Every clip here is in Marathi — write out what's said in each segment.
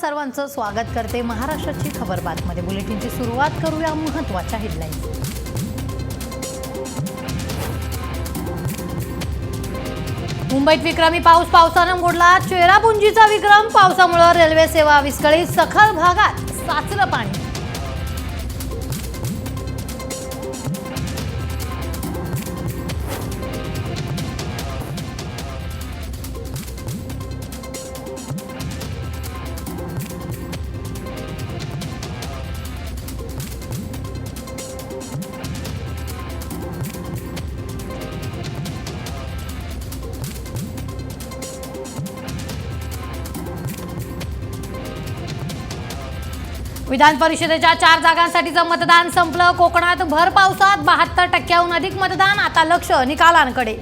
सर्वांचं स्वागत करते महाराष्ट्राची खबर बातमध्ये. बुलेटिनची सुरुवात करूया महत्त्वाच्या हेडलाईन्स मुंबईत विक्रमी पाऊस पावसानं मोडला चेरापुंजीचा विक्रम. पावसामुळे रेल्वे सेवा विस्कळीत सखल भागात साचलं पाणी. विधान परिषदेच्या चार जागांसाठीचं मतदान संपलं. कोकणात भर पावसात बहात्तर टक्क्याहून अधिक मतदान. आता लक्ष निकालांकडे.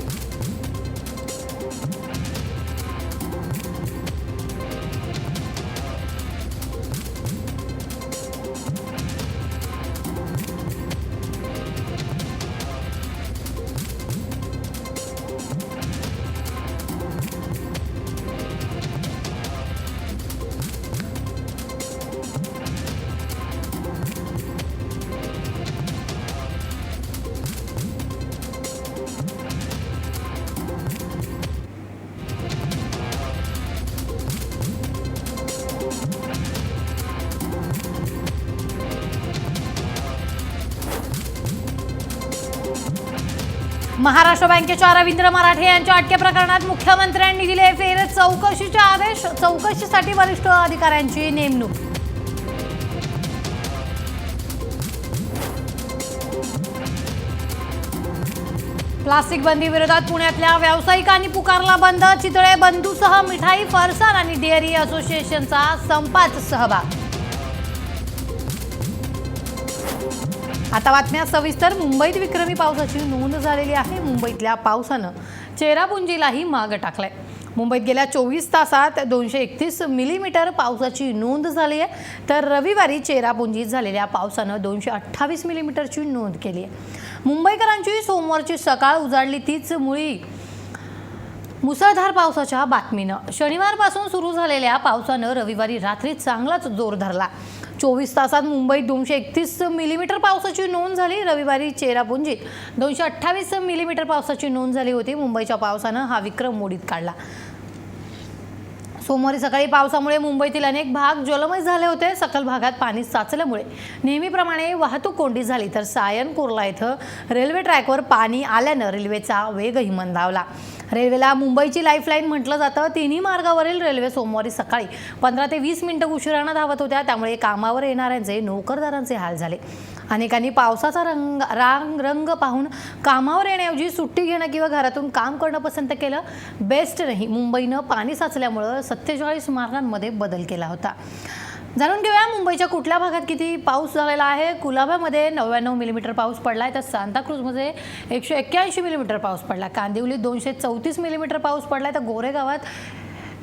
महाराष्ट्र बँकेच्या रवींद्र मराठे यांच्या अटके प्रकरणात मुख्यमंत्र्यांनी दिले फेर चौकशीचे आदेश. चौकशीसाठी वरिष्ठ अधिकाऱ्यांची नेमणूक. प्लास्टिक बंदी विरोधात पुण्यातल्या व्यावसायिकांनी पुकारला बंद. चितळे बंधूसह मिठाई फरसाण आणि डेअरी असोसिएशनचा संपात सहभाग. आता बातम्या सविस्तर. मुंबईत विक्रमी पावसाची नोंद झालेली आहे. मुंबईतल्या पावसानं चेरापुंजीलाही माग टाकलाय. मुंबईत गेल्या चोवीस तासात दोनशे एकतीस मिलीमीटर पावसाची नोंद झाली आहे. तर रविवारी चेरापुंजीत झालेल्या पावसानं दोनशे अठ्ठावीस मिलीमीटरची नोंद केली आहे. मुंबईकरांची सोमवारची सकाळ उजाडली तीच मुळी. मुसळधार पावसाच्या बातमीनं. शनिवारपासून सुरू झालेल्या पावसानं रविवारी रात्री चांगलाच जोर धरला. चोवीस तासात मुंबईत दोनशे एकतीस मिलीमीटर पावसाची नोंद झाली. रविवारी चेरापुंजीत दोनशे अठ्ठावीस मिलीमीटर पावसाची नोंद झाली होती. मुंबईच्या पावसानं हा विक्रम मोडीत काढला. सोमवारी सकाळी पावसामुळे मुंबईतील अनेक भाग जलमय झाले होते. सकल भागात पाणी साचल्यामुळे नेहमीप्रमाणे वाहतूक कोंडी झाली. तर सायन कुर्ला इथं रेल्वे ट्रॅकवर पाणी आल्यानं रेल्वेचा वेगही मंदावला. रेल्वेला मुंबईची लाईफलाईन म्हटलं जातं. तिन्ही मार्गावरील रेल्वे सोमवारी सकाळी पंधरा ते वीस मिनिटं उशिरानं धावत होत्या. त्यामुळे कामावर येणाऱ्यांचे नोकरदारांचे हाल झाले. अनेकांनी पावसाचा रंग रांग रंग पाहून कामावर येण्याऐवजी सुट्टी घेणं किंवा घरातून काम करणं पसंत केलं. बेस्ट नाही. मुंबईनं पाणी साचल्यामुळं सत्तेचाळीस मार्गांमध्ये बदल केला होता. जाणून घेऊया मुंबईच्या कुठल्या भागात किती पाऊस झालेला आहे. कुलाब्यामध्ये नव्याण्णव मिलीमीटर पाऊस पडला आहे तर सांताक्रूजमध्ये एकशे एक्क्याऐंशी मिलीमीटर पाऊस पडला. कांदिवलीत दोनशे चौतीस मिलीमीटर पाऊस पडला आहे तर गोरेगावात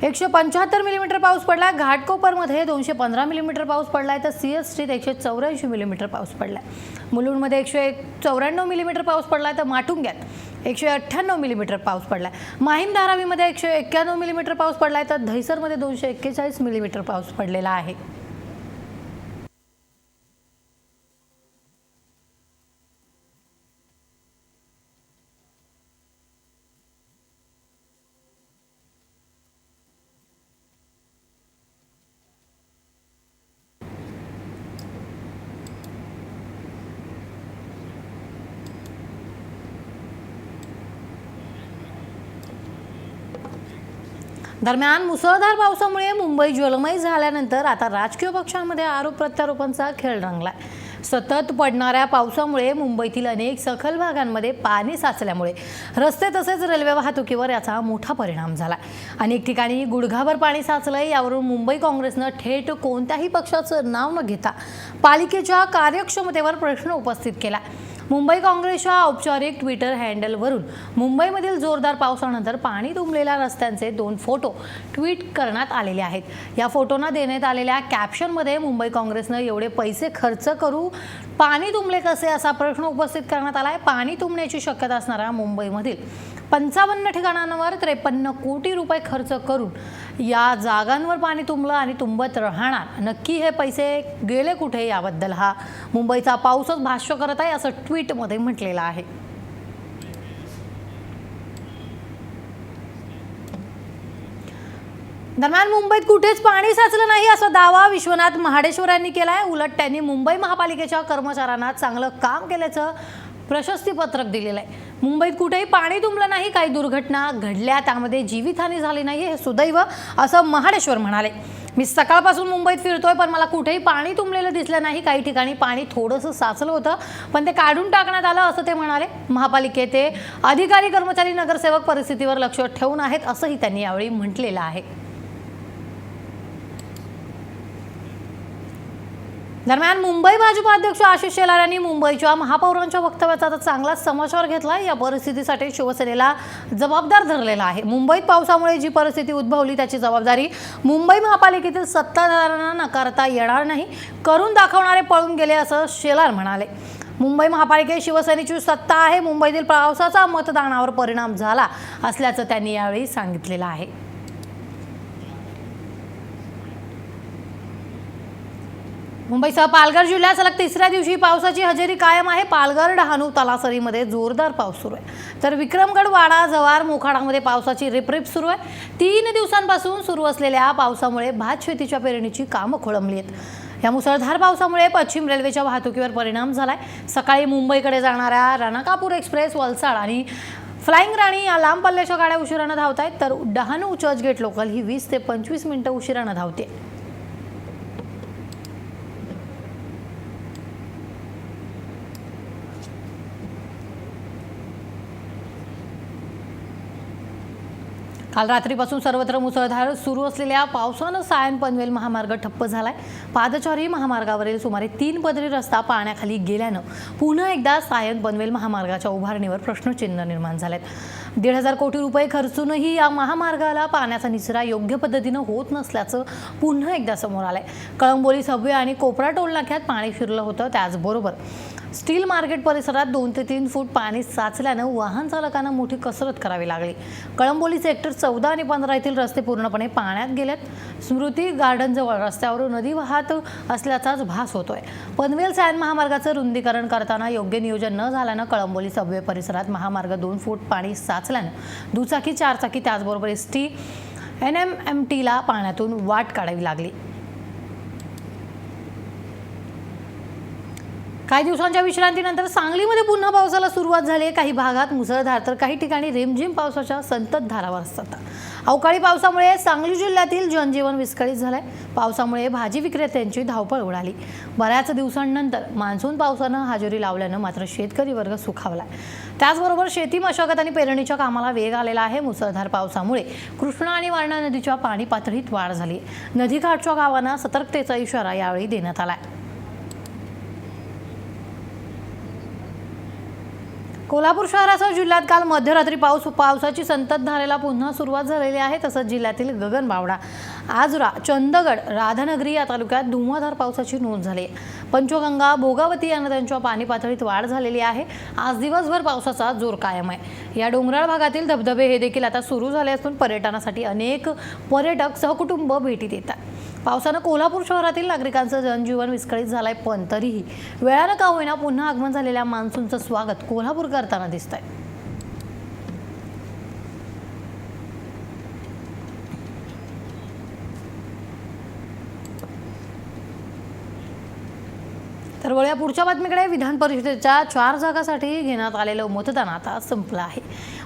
एकशे पंच्याहत्तर मिलीमीटर पाऊस पडला आहे घाटकोपरमध्ये दोनशे पंधरा मिलीमीटर पाऊस पडला आहे तर सी एस टीत एकशे चौऱ्याऐंशी मिलीमीटर पाऊस पडला आहे मुलुंडमध्ये एकशे एक चौऱ्याण्णव मिलीमीटर पाऊस पडला आहे तर माटुंग्यात एकशे अठ्ठ्याण्णव मिलीमीटर पाऊस पडला आहे माहीम धारावीमध्ये एकशे एक्क्याण्णव मिलीमीटर पाऊस पडला आहे तर दहिसरमध्ये दोनशे एक्केचाळीस मिलीमीटर पाऊस पडलेला आहे. दरम्यान मुसळधार पावसामुळे मुंबई ज्वलमय झाल्यानंतर आता राजकीय पक्षांमध्ये आरोप प्रत्यारोपांचा खेळ रंगलाय. सतत पडणाऱ्या पावसामुळे मुंबईतील अनेक सखल भागांमध्ये पाणी साचल्यामुळे रस्ते तसेच रेल्वे वाहतुकीवर याचा मोठा परिणाम झाला. अनेक ठिकाणी गुडघाभर पाणी साचलंय यावरून मुंबई काँग्रेसनं थेट कोणत्याही पक्षाचं नाव न घेता पालिकेच्या कार्यक्षमतेवर प्रश्न उपस्थित केला. मुंबई काँग्रेसच्या औपचारिक ट्विटर हँडलवरून मुंबईमधील जोरदार पावसानंतर पाणी तुंबलेल्या रस्त्यांचे दोन फोटो ट्विट करण्यात आलेले आहेत. या फोटोंना देण्यात आलेल्या कॅप्शनमध्ये मुंबई काँग्रेसनं एवढे पैसे खर्च करू पाणी तुंबले कसे असा प्रश्न उपस्थित करण्यात आला आहे पाणी तुंबण्याची शक्यता असणाऱ्या मुंबईमधील पंचावन्न ठिकाणांवर त्रेपन्न कोटी रुपये खर्च करून या जागांवर पाणी तुंबलं आणि तुंबत राहणार. नक्की हे पैसे गेले कुठे याबद्दल हा मुंबईचा पाऊसच भाष्य करत आहे असं ट्विटमध्ये म्हटलेलं आहे. दरम्यान मुंबईत कुठेच पाणी साचलं नाही असा दावा विश्वनाथ महाडेश्वर यांनी केला आहे उलट त्यांनी मुंबई महापालिकेच्या कर्मचाऱ्यांना चांगलं काम केल्याचं प्रशस्तीपत्रक दिलेलं आहे. मुंबईत कुठेही पाणी तुंबलं नाही काही दुर्घटना घडल्या त्यामध्ये जीवितहानी झाली नाही हे सुदैव असं महाडेश्वर म्हणाले. मी सकाळपासून मुंबईत फिरतोय पण मला कुठेही पाणी तुंबलेलं दिसलं नाही. काही ठिकाणी पाणी थोडंसं साचलं होतं पण ते काढून टाकण्यात आलं असं ते म्हणाले. महापालिकेचे अधिकारी कर्मचारी नगरसेवक परिस्थितीवर लक्ष ठेवून आहेत असंही त्यांनी यावेळी म्हटलेलं आहे. दरम्यान मुंबई भाजपा अध्यक्ष आशिष शेलार यांनी मुंबईच्या महापौरांच्या वक्तव्याचा आता चांगलाच समाचार घेतला या परिस्थितीसाठी शिवसेनेला जबाबदार धरलेला आहे. मुंबईत पावसामुळे जी परिस्थिती उद्भवली त्याची जबाबदारी मुंबई महापालिकेतील सत्ताधाऱ्यांना नकारता येणार नाही करून दाखवणारे पळून गेले असं शेलार म्हणाले. मुंबई महापालिकेत शिवसेनेची सत्ता आहे. मुंबईतील पावसाचा मतदानावर परिणाम झाला असल्याचं त्यांनी यावेळी सांगितलेलं आहे. मुंबईसह पालघर जिल्ह्यात सलग तिसऱ्या दिवशी पावसाची हजेरी कायम आहे. पालघर डहाणू तलासरीमध्ये जोरदार पाऊस सुरू आहे. तर विक्रमगड वाडा जवार मोखाडामध्ये पावसाची रिपरिप सुरू आहे. तीन दिवसांपासून सुरू असलेल्या पावसामुळे भात शेतीच्या पेरणीची कामं खोळंबली आहेत. या मुसळधार पावसामुळे पश्चिम रेल्वेच्या वाहतुकीवर परिणाम झाला आहे सकाळी मुंबईकडे जाणाऱ्या रणकापूर एक्सप्रेस वलसाड आणि फ्लाईंग राणी या लांब पल्ल्याच्या गाड्या उशिरानं धावत आहेत तर डहाणू चर्चगेट लोकल ही वीस ते पंचवीस मिनिटं उशिरानं धावते काल रात्रीपासून सर्वत्र मुसळधार सुरू असलेल्या पावसानं सायन पनवेल महामार्ग ठप्प झालाय. पादचारी महामार्गावरील सुमारे तीन पदरी रस्ता पाण्याखाली गेल्यानं पुन्हा एकदा सायन पनवेल महामार्गाच्या उभारणीवर प्रश्नचिन्ह निर्माण झालेत. दीड हजार कोटी रुपये खर्चूनही या महामार्गाला पाण्याचा निचरा योग्य पद्धतीनं होत नसल्याचं पुन्हा एकदा समोर आलंय. कळंबोली सबवे आणि कोपरा टोल नाक्यात पाणी शिरलं होतं त्याचबरोबर. स्टील मार्केट परिसरात दोन ते तीन फूट पाणी साचल्यानं वाहन चालकांना मोठी कसरत करावी लागली. कळंबोली सेक्टर चौदा आणि पंधरा येथील रस्ते पूर्णपणे पाण्यात गेलेत. स्मृती गार्डनजवळ रस्त्यावरून नदी वाहत असल्याचाच भास होतोय. पनवेल सायन महामार्गाचं रुंदीकरण करताना योग्य नियोजन न झाल्यानं कळंबोली सबवे परिसरात महामार्ग दोन फूट पाणी साचल्यानं दुचाकी चारचाकी त्याचबरोबर S T N M M टीला पाण्यातून वाट काढावी लागली. काही दिवसांच्या विश्रांतीनंतर सांगलीमध्ये पुन्हा पावसाला सुरुवात झाली. आहे काही भागात मुसळधार तर काही ठिकाणी रिमझिम पावसाच्या संततधारा असतात. अवकाळी पावसामुळे सांगली जिल्ह्यातील जनजीवन विस्कळीत झालंय. पावसामुळे भाजी विक्रेत्यांची धावपळ उडाली. बऱ्याच दिवसांनंतर मान्सून पावसानं हजेरी लावल्यानं मात्र शेतकरी वर्ग सुखावलाय. त्याचबरोबर शेती मशागत आणि पेरणीच्या कामाला वेग आलेला आहे. मुसळधार पावसामुळे कृष्णा आणि वारणा नदीच्या पाणी पातळीत वाढ झाली. नदीकाठच्या गावांना सतर्कतेचा इशारा यावेळी देण्यात आलाय. कोल्हापूर शहरासह जिल्ह्यात काल मध्यरात्री पाऊस पावसाची संततधारेला पुन्हा सुरुवात झालेली आहे तसंच जिल्ह्यातील गगनबावडा आजरा चंदगड राधानगरी या तालुक्यात धुव्वाधार पावसाची नोंद झाली. आहे पंचगंगा भोगावती या नद्यांच्या पाणी पातळीत वाढ झालेली आहे. आज दिवसभर पावसाचा जोर कायम आहे. या डोंगराळ भागातील धबधबे हे देखील आता सुरू झाले असून पर्यटनासाठी अनेक पर्यटक सहकुटुंब भेटी देतात. पावसानं कोल्हापूर शहरातील नागरिकांचं जनजीवन विस्कळीत झालंय पण तरीही वेळानं का होईना पुन्हा आगमन झालेल्या मान्सूनचं स्वागत कोल्हापूर करताना दिसत आहे वळूया पुढच्या बातमीकडे विधान परिषदेच्या चार जागासाठी घेण्यात आलेलं मतदान आता संपलं आहे.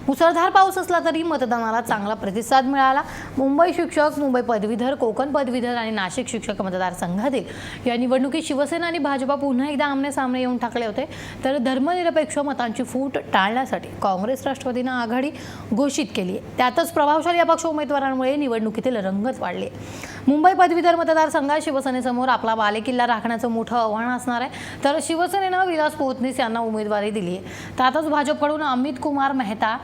मुसळधार पाऊस असला तरी मतदानाला चांगला प्रतिसाद मिळाला. मुंबई शिक्षक मुंबई पदवीधर कोकण पदवीधर आणि नाशिक शिक्षक मतदारसंघातील या निवडणुकीत शिवसेना आणि भाजपा पुन्हा एकदा आमने सामने येऊन ठाकले होते. तर धर्मनिरपेक्ष मतांची फूट टाळण्यासाठी काँग्रेस राष्ट्रवादीनं आघाडी घोषित केली आहे. त्यातच प्रभावशाली अपक्ष उमेदवारांमुळे निवडणुकीतील रंगत वाढली मुंबई पदवीधर मतदारसंघात शिवसेनेसमोर आपला बालेकिल्ला राखण्याचं मोठं आव्हान असणार आहे. तर शिवसेनेनं विलास पोतनीस यांना उमेदवारी दिली आहे. त्यातच भाजपकडून अमित कुमार मेहता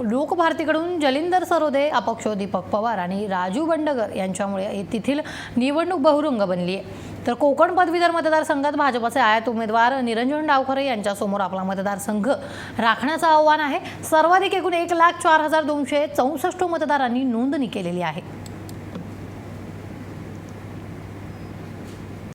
लोकभारतीकडून जलिंदर सरोदे अपक्ष दीपक पवार आणि राजू बंडगर यांच्यामुळे तेथील निवडणूक बहुरंग बनली आहे. तर कोकण पदवीधर मतदारसंघात भाजपचे आयात उमेदवार निरंजन डावखरे यांच्यासमोर आपला मतदारसंघ राखण्याचं आव्हान आहे. सर्वाधिक एकूण एक लाख चार हजार दोनशे चौसष्ट मतदारांनी नोंदणी केलेली आहे.